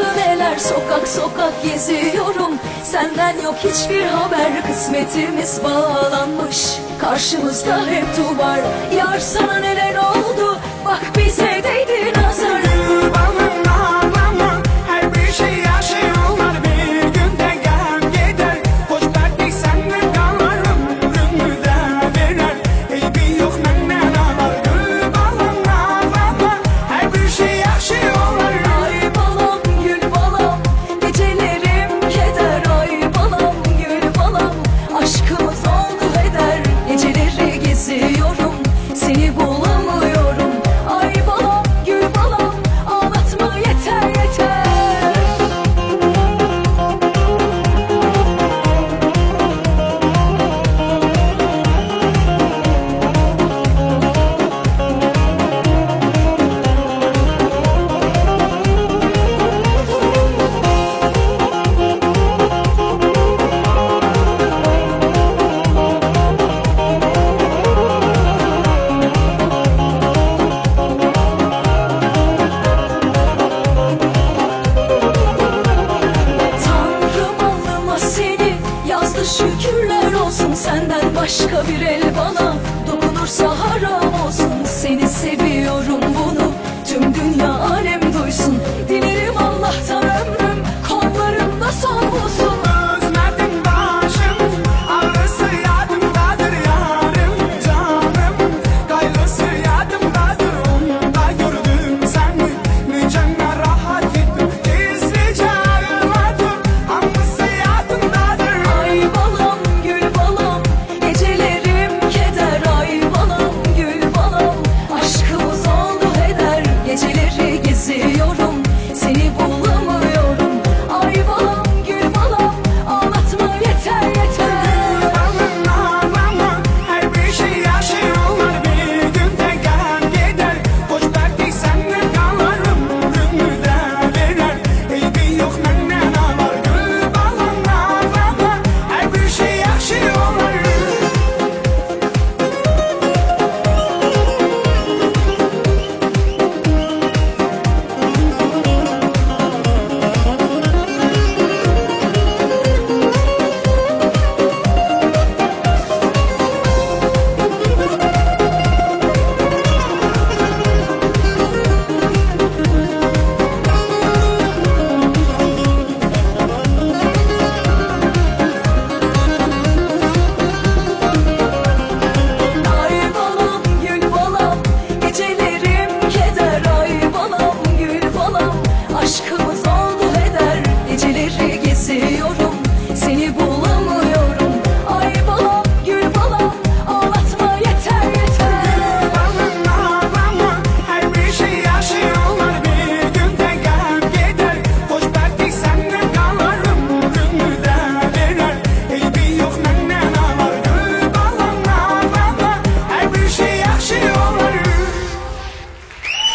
başım eler Sokak sokak geziyorum. Senden yok hiçbir haber. Kısmetimiz bağlanmış. Karşımızda hep duvar. Yar sana neler oldu? Bak bize değdi nazar 생일 başka bir el bana